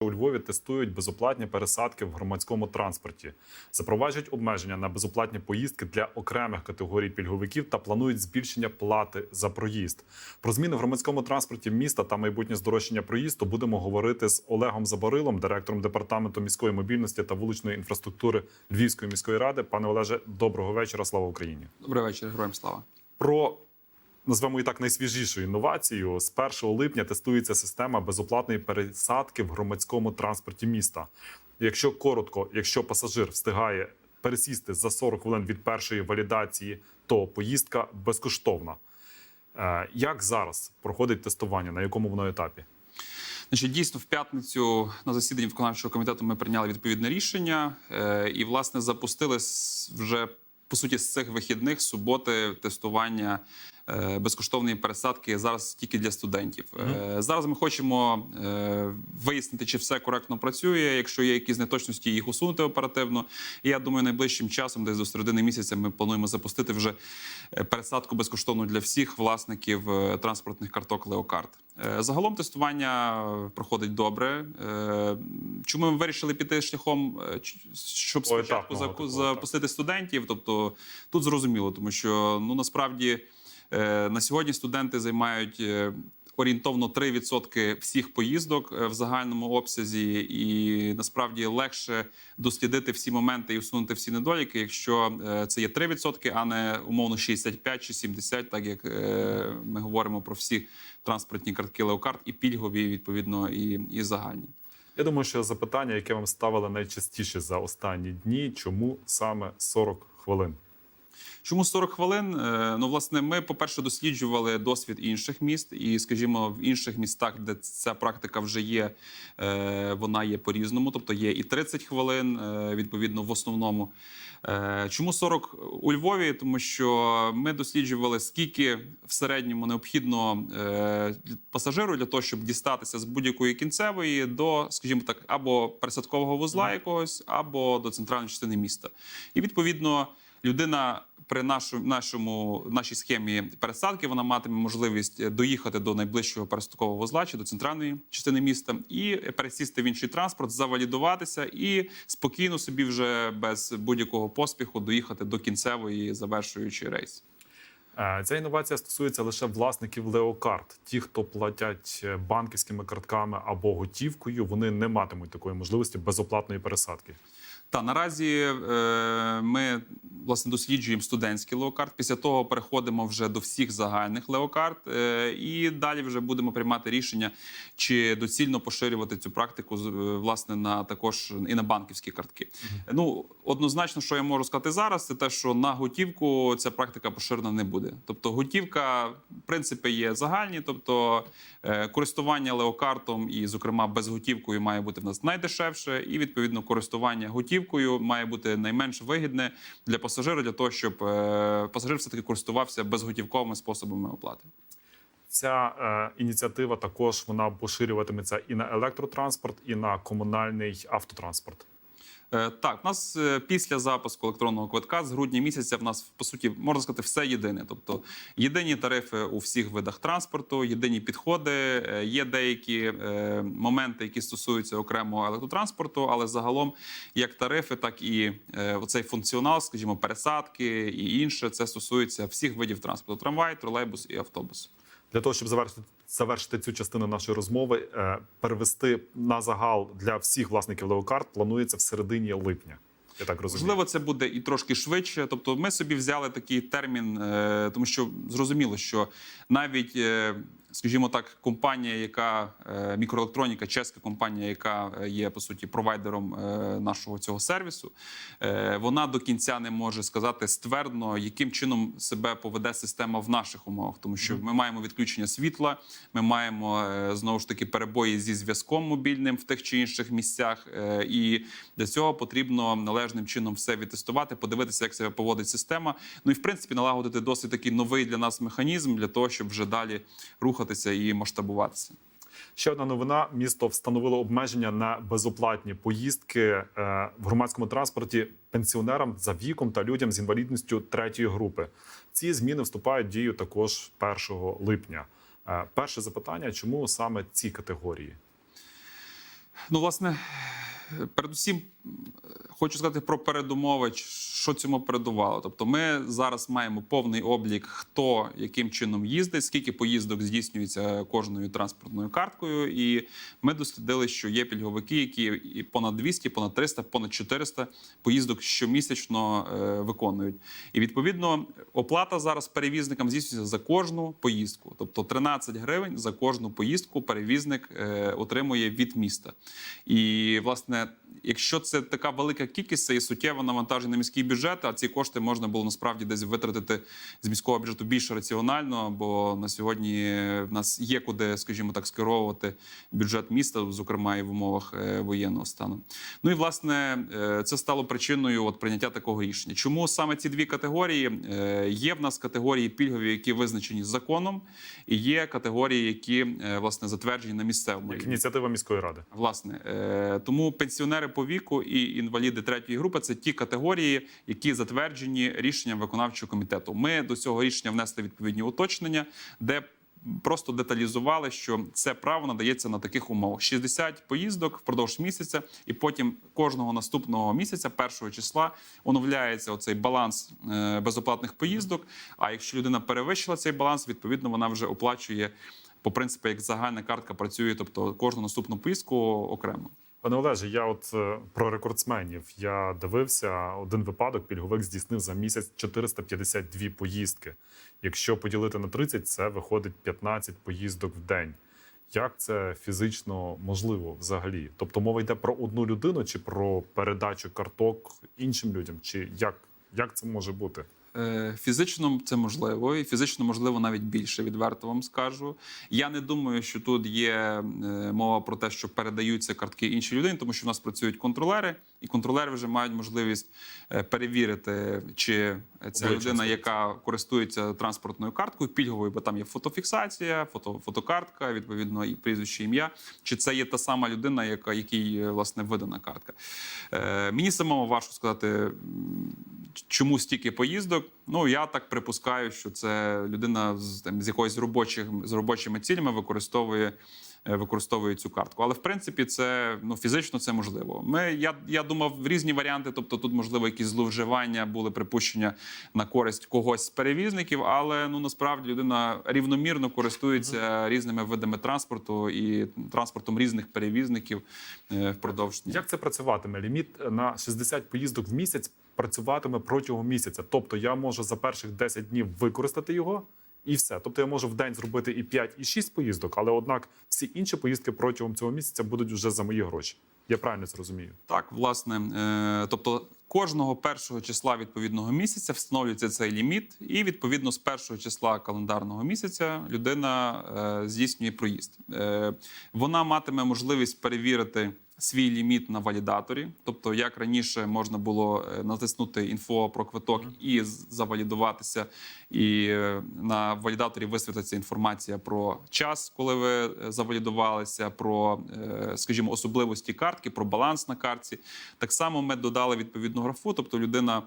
У Львові тестують безоплатні пересадки в громадському транспорті, запроваджують обмеження на безоплатні поїздки для окремих категорій пільговиків та планують збільшення плати за проїзд. Про зміни в громадському транспорті міста та майбутнє здорожчання проїзду будемо говорити з Олегом Заборилом, директором департаменту міської мобільності та вуличної інфраструктури Львівської міської ради. Пане Олеже, доброго вечора. Слава Україні! Добрий вечір, героям слава. Про назвемо і так найсвіжішу інновацію. З 1 липня тестується система безоплатної пересадки в громадському транспорті міста. Якщо коротко, якщо пасажир встигає пересісти за 40 хвилин від першої валідації, то поїздка безкоштовна. Е, Як зараз проходить тестування? На якому воно етапі? Значить, дійсно, в п'ятницю на засіданні виконавчого комітету ми прийняли відповідне рішення е, і, власне, запустили вже по суті з цих вихідних суботи тестування безкоштовної пересадки зараз тільки для студентів. Е, Зараз ми хочемо е, вияснити, чи все коректно працює. Якщо є якісь неточності, їх усунути оперативно. І я думаю, найближчим часом, десь до середини місяця, ми плануємо запустити вже е, пересадку безкоштовну для всіх власників е, транспортних карток Леокарт. Е, Загалом тестування е, проходить добре. Е, Чому ми вирішили піти шляхом, е, щоб спочатку запустити студентів? Тобто тут зрозуміло, тому що ну насправді е, на сьогодні студенти займають. е, Орієнтовно 3% всіх поїздок е, в загальному обсязі, і насправді легше дослідити всі моменти і усунути всі недоліки, якщо е, це є 3%, а не умовно 65 чи 70, так як е, ми говоримо про всі транспортні картки Леокарт і пільгові, відповідно, і, і загальні. Я думаю, що запитання, яке вам ставили найчастіше за останні дні, чому саме 40 хвилин? Чому 40 хвилин? Е, Ну, власне, ми, по-перше, досліджували досвід інших міст, і, скажімо, в інших містах, де ця практика вже є, е, вона є по-різному. Тобто є і 30 хвилин, е, відповідно, в основному. Чому 40 у Львові? Тому що ми досліджували, скільки в середньому необхідно пасажиру для того, щоб дістатися з будь-якої кінцевої до, скажімо так, або пересадкового вузла якогось, або до центральної частини міста. І відповідно людина при нашому, нашому нашій схемі пересадки вона матиме можливість доїхати до найближчого пересадкового вузла чи до центральної частини міста і пересісти в інший транспорт, завалідуватися і спокійно собі вже без будь-якого поспіху доїхати до кінцевої, завершуючи рейс. Е, Ця інновація стосується лише власників леокарт. Ті, хто платять е, банківськими картками або готівкою, вони не матимуть такої можливості безоплатної пересадки. Та наразі е, ми власне досліджуємо студентський леокарт. Після того переходимо вже до всіх загальних леокарт, е, і далі вже будемо приймати рішення, чи доцільно поширювати цю практику е, власне на також і на банківські картки. Ну однозначно, що я можу сказати зараз, це те, що на готівку ця практика поширена не буде. Тобто, готівка в принципі є загальні, тобто е, користування леокартом і, зокрема, безготівкою має бути в нас найдешевше, і відповідно користування готівкою має бути найменш вигідне для пасажира, для того, щоб е, пасажир все таки користувався безготівковими способами оплати. Ця е, ініціатива також вона поширюватиметься і на електротранспорт, і на комунальний автотранспорт. Е, Так, у нас е, після запуску електронного квитка з грудня місяця в нас по суті можна сказати все єдине. Тобто єдині тарифи у всіх видах транспорту, єдині підходи. е, Є деякі моменти, які стосуються окремого електротранспорту, але загалом як тарифи, так і оцей функціонал, скажімо, пересадки і інше, це стосується всіх видів транспорту: трамвай, тролейбус і автобус. Для того щоб завершити завершити цю частину нашої розмови, е, перевести на загал для всіх власників леокарт планується в середині липня. Я так розумію. Можливо, це буде і трошки швидше. Тобто, ми собі взяли такий термін, е, тому що зрозуміло, що навіть, е, скажімо так, компанія, яка е, мікроелектроніка, чеська компанія, яка е, є по суті провайдером е, нашого цього сервісу, вона до кінця не може сказати ствердно, яким чином себе поведе система в наших умовах, тому що ми маємо відключення світла, ми маємо знову ж таки перебої зі зв'язком мобільним в тих чи інших місцях, і для цього потрібно належним чином все відтестувати, подивитися, як себе поводить система. Ну і в принципі налагодити досить такий новий для нас механізм для того, щоб вже далі рухатися і масштабуватися. Ще одна новина: місто встановило обмеження на безоплатні поїздки е, в громадському транспорті пенсіонерам за віком та людям з інвалідністю третьої групи. Ці зміни вступають в дію також 1 липня. Е, Перше запитання: чому саме ці категорії? Ну, власне, передусім хочу сказати про передумови, що цьому передувало. Тобто, ми зараз маємо повний облік, хто яким чином їздить, скільки поїздок здійснюється кожною транспортною карткою. І ми дослідили, що є пільговики, які і понад 200, понад 300, понад 400 поїздок щомісячно е, виконують. І відповідно оплата зараз перевізникам здійснюється за кожну поїздку, тобто 13 гривень за кожну поїздку перевізник е, отримує від міста. І власне, якщо це така велика кількість, це є суттєво навантаження на міський бюджет. А ці кошти можна було насправді десь витратити з міського бюджету більш раціонально, бо на сьогодні в нас є куди, скажімо так, скеровувати бюджет міста, зокрема і в умовах е, воєнного стану. Ну і власне е, це стало причиною от прийняття такого рішення. Чому саме ці дві категорії Е, є в нас категорії пільгові, які визначені законом, і є категорії, які власне затверджені на місцевому Як ініціатива міської ради. Власне, тому пенсіонери по віку і інваліди третьої групи це ті категорії, які затверджені рішенням виконавчого комітету. Ми до цього рішення внесли відповідні уточнення, де просто деталізували, що це право надається на таких умовах: 60 поїздок впродовж місяця, і потім кожного наступного місяця, першого числа, оновляється оцей баланс е, безоплатних поїздок. А якщо людина перевищила цей баланс, відповідно вона вже оплачує. По принципу, як загальна картка працює, тобто кожну наступну поїздку окремо. Пане Олеже, я от е, про рекордсменів я дивився один випадок. Пільговик здійснив за місяць 452 поїздки. Якщо поділити на 30, це виходить 15 поїздок в день. Як це фізично можливо взагалі? Тобто мова йде про одну людину чи про передачу карток іншим людям? Чи як, як це може бути? Е, Фізично це можливо, і фізично можливо навіть більше. Відверто вам скажу. Я не думаю, що тут є е, мова про те, що передаються картки іншій людині, тому що в нас працюють контролери, і контролери вже мають можливість е, перевірити, чи ця Обличчя людина, яка користується транспортною карткою, пільговою, бо там є фотофіксація, фото, фотокартка, відповідно, і прізвище ім'я. Чи це є та сама людина, яка якій власне видана картка? Е, мені самому важко сказати, чому стільки поїздок. Ну я так припускаю, що це людина з там з якоюсь робочих з робочими цілями використовує. е, Використовує цю картку, але в принципі це ну фізично це можливо. Ми я, я думав різні варіанти. Тобто, тут можливо якісь зловживання були припущення на користь когось з перевізників, але ну насправді людина рівномірно користується різними видами транспорту і транспортом різних перевізників е, впродовж. Як це працюватиме? Ліміт на 60 поїздок в місяць працюватиме протягом місяця. Тобто я можу за перших 10 днів використати його. І все. Тобто я можу в день зробити і 5, і 6 поїздок, але однак всі інші поїздки протягом цього місяця будуть вже за мої гроші. Я правильно це розумію? Так, власне, е, тобто кожного першого числа відповідного місяця встановлюється цей ліміт, і відповідно з першого числа календарного місяця людина е, здійснює проїзд. Е, вона матиме можливість перевірити. Свій ліміт на валідаторі, тобто як раніше можна було е, натиснути інфо про квиток і завалідуватися, і е, на валідаторі висвітлиться інформація про час, коли ви е, завалідувалися, про, скажімо, особливості картки, про баланс на картці. Так само ми додали відповідну графу, тобто людина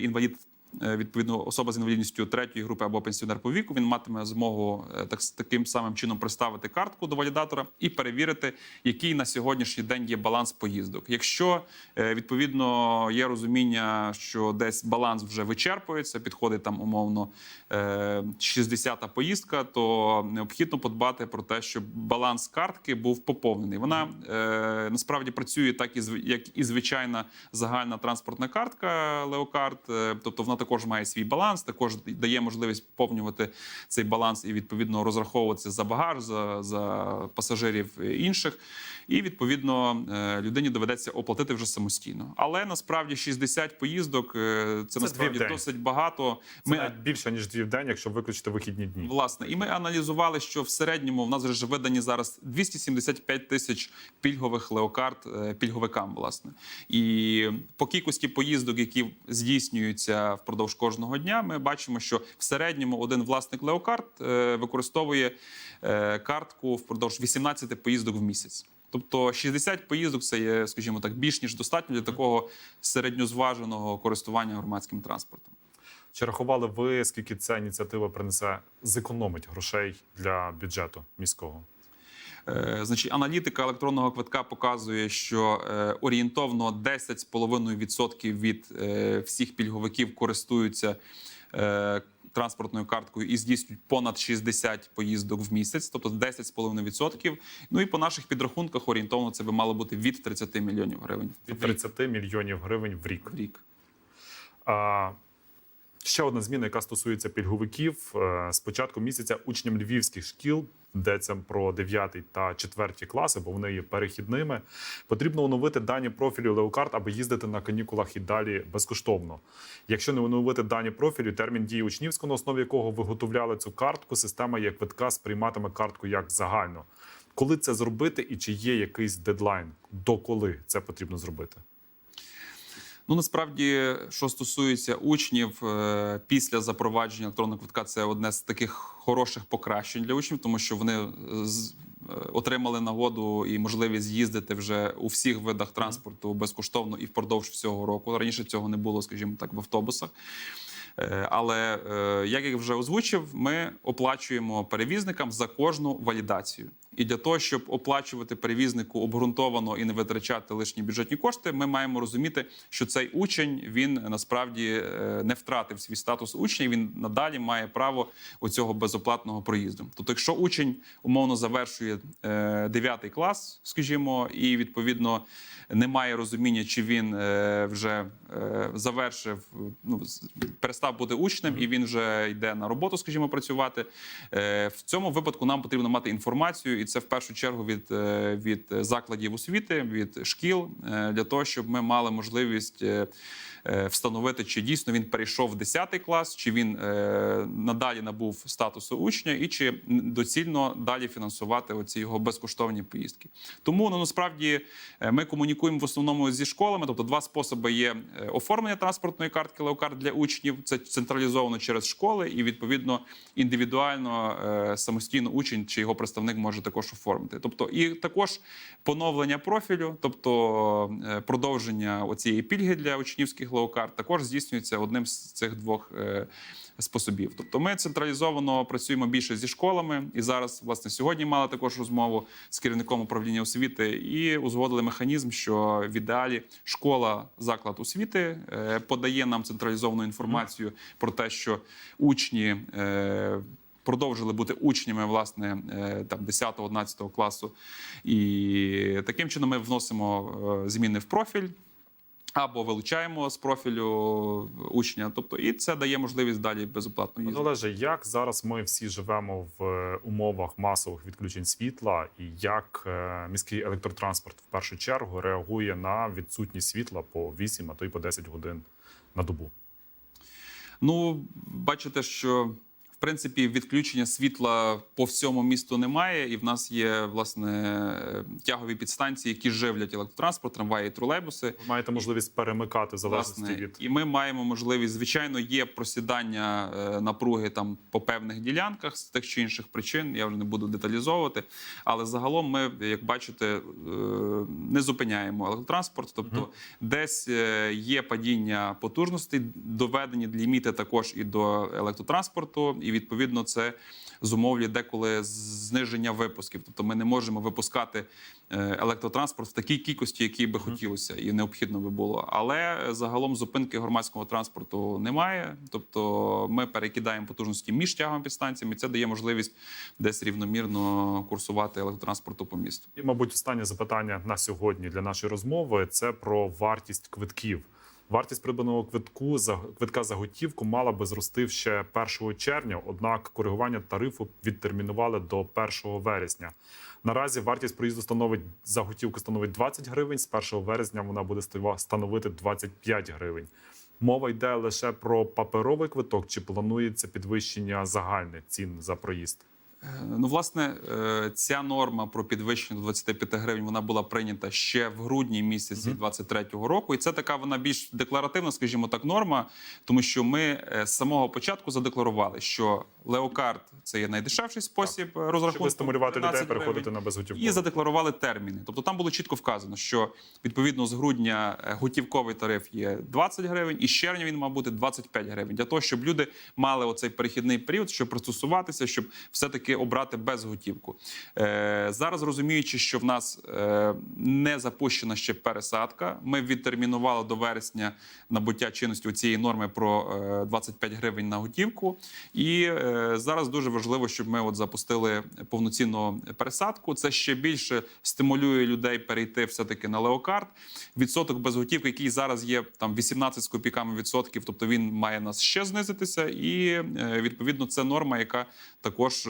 інвалід. Е, Відповідно, особа з інвалідністю третьої групи або пенсіонер по віку, він матиме змогу е, так таким самим чином приставити картку до валідатора і перевірити, який на сьогоднішній день є баланс поїздок. Якщо е, відповідно є розуміння, що десь баланс вже вичерпується, підходить там умовно е, 60-та поїздка, то необхідно подбати про те, щоб баланс картки був поповнений. Вона насправді працює так як і звичайна загальна транспортна картка Леокарт. Тобто вона також має свій баланс, також дає можливість поповнювати цей баланс і відповідно розраховуватися за багаж, за, за пасажирів інших. І відповідно е, людині доведеться оплатити вже самостійно. Але насправді 60 поїздок е, це, Це насправді в досить багато. Це Ми більше ніж дві в день, якщо виключити вихідні дні. Власне, і ми аналізували, що в середньому в нас вже видані зараз 275 тисяч пільгових леокарт е, пільговикам. Власне, і по кількості поїздок, які здійснюються впродовж кожного дня, ми бачимо, що в середньому один власник леокарт е, використовує е, картку впродовж 18 поїздок в місяць. Тобто 60 поїздок це є, скажімо так, більш ніж достатньо для такого середньозваженого користування громадським транспортом. Чи рахували ви, скільки ця ініціатива принесе, зекономить грошей для бюджету міського? Е, Значить, аналітика електронного квитка показує, що е, орієнтовно 10,5% від е, всіх пільговиків користуються транспортною карткою і здійснюють понад 60 поїздок в місяць, тобто 10,5%. Ну і по наших підрахунках орієнтовно це би мало бути від 30 мільйонів гривень Від 30 мільйонів гривень в рік. в рік. А, ще одна зміна, яка стосується пільговиків. Е, З початку місяця учням львівських шкіл, йдеться про 9 та 4 класи, бо вони є перехідними. Потрібно оновити дані профілю Леокарт, аби їздити на канікулах і далі безкоштовно. Якщо не оновити дані профілю, термін дії учнівського, на основі якого виготовляли цю картку, система як квитка сприйматиме картку як загально. Коли це зробити, і чи є якийсь дедлайн, до коли це потрібно зробити? Ну насправді, що стосується учнів, е, після запровадження електронного квитка, це одне з таких хороших покращень для учнів, тому що вони е, е, отримали нагоду і можливість їздити вже у всіх видах транспорту безкоштовно і впродовж всього року. Раніше цього не було, скажімо так, в автобусах. Е, Але е, як я вже озвучив, ми оплачуємо перевізникам за кожну валідацію. І для того, щоб оплачувати перевізнику обґрунтовано і не витрачати лишні бюджетні кошти, ми маємо розуміти, що цей учень він насправді е, не втратив свій статус учня. Він надалі має право оцього безоплатного проїзду. Тобто, якщо учень умовно завершує 9 клас, скажімо, і відповідно не має розуміння, чи він вже завершив, ну з- перестав бути учнем, і він вже йде на роботу, скажімо, працювати. Е, В цьому випадку нам потрібно мати інформацію, і це в першу чергу від, е, від закладів освіти, від шкіл, е, для того, щоб ми мали можливість. Е, Встановити, чи дійсно він перейшов в 10 клас, чи він е, надалі набув статусу учня, і чи доцільно далі фінансувати оці його безкоштовні поїздки. Тому ну насправді е, ми комунікуємо в основному зі школами. Тобто, два способи є оформлення транспортної картки Леокарт для учнів. Це централізовано через школи, і відповідно індивідуально самостійно учень чи його представник може також оформити. Тобто, і також поновлення профілю, тобто продовження оцієї пільги для учнівських леокарт, також здійснюється одним з цих двох. е, Способів, тобто ми централізовано працюємо більше зі школами, і зараз, власне, сьогодні мали також розмову з керівником управління освіти і узгодили механізм, що в ідеалі школа, заклад освіти е, подає нам централізовану інформацію про те, що учні. е, Продовжили бути учнями власне там 10-11 класу, і таким чином ми вносимо зміни в профіль або вилучаємо з профілю учня. Тобто, і це дає можливість далі безоплатно їздити. Олеже, як зараз ми всі живемо в е, умовах масових відключень світла, і як е, міський електротранспорт в першу чергу реагує на відсутність світла по 8, а то й по 10 годин на добу? Ну, бачите, що в принципі відключення світла по всьому місту немає, і в нас є власне тягові підстанції, які живлять електротранспорт, трамваї, і тролейбуси. Ви маєте можливість перемикати залежності від і ми маємо можливість. Звичайно, є просідання е, напруги там по певних ділянках з тих чи інших причин. Я вже не буду деталізовувати. Але загалом ми, як бачите, е, не зупиняємо електротранспорт. Тобто, десь е, є падіння потужностей, доведені ліміти також і до електротранспорту, і відповідно це. Зумовлює деколи зниження випусків, тобто ми не можемо випускати е, електротранспорт в такій кількості, якій би хотілося і необхідно би було. Але загалом зупинки громадського транспорту немає. Тобто ми перекидаємо потужності між тягом підстанціями. і Це дає можливість десь рівномірно курсувати електротранспорту по місту. І, мабуть, останнє запитання на сьогодні для нашої розмови це про вартість квитків. Вартість придбаного квитку за квитка за готівку мала би зрости ще 1 червня, однак коригування тарифу відтермінували до 1 вересня. Наразі вартість проїзду становить за готівку становить 20 гривень. З 1 вересня вона буде становити 25 гривень. Мова йде лише про паперовий квиток, чи планується підвищення загальних цін за проїзд? Е, Ну, власне, е, ця норма про підвищення до 25 гривень вона була прийнята ще в грудні місяці 23-го року, і це така вона більш декларативна, скажімо так, норма, тому що ми е, з самого початку задекларували, що Леокарт це є найдешевший спосіб е, розрахунку. Щоб стимулювати 13 людей переходити на безготівку. І задекларували терміни. Тобто там було чітко вказано, що відповідно з грудня е, готівковий тариф є 20 гривень, і з червня він мав бути 25 гривень. Для того, щоб люди мали оцей перехідний період, щоб пристосуватися, щоб все-таки обрати безготівку. Е, зараз розуміючи, що в нас е, не запущена ще пересадка, ми відтермінували до вересня набуття чинності цієї норми про е, 25 гривень на готівку. І е, зараз дуже важливо, щоб ми от запустили повноцінну пересадку. Це ще більше стимулює людей перейти все-таки на леокарт. Відсоток безготівки, який зараз є там 18 з копійками відсотків, тобто він має нас ще знизитися. І е, відповідно це норма, яка також.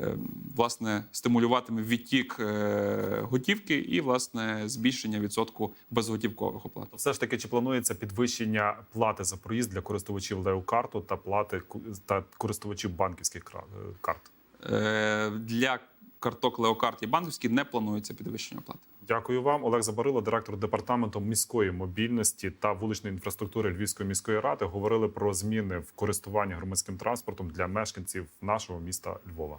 Е, Власне, стимулюватиме відтік е, готівки і власне збільшення відсотку безготівкових оплат. Все ж таки, чи планується підвищення плати за проїзд для користувачів Леокарту та плати та користувачів банківських е, карт? Для карток Леокарт і банківські не планується підвищення оплати. Дякую вам, Олег Забарило, директор департаменту міської мобільності та вуличної інфраструктури Львівської міської ради. Говорили про зміни в користуванні громадським транспортом для мешканців нашого міста Львова.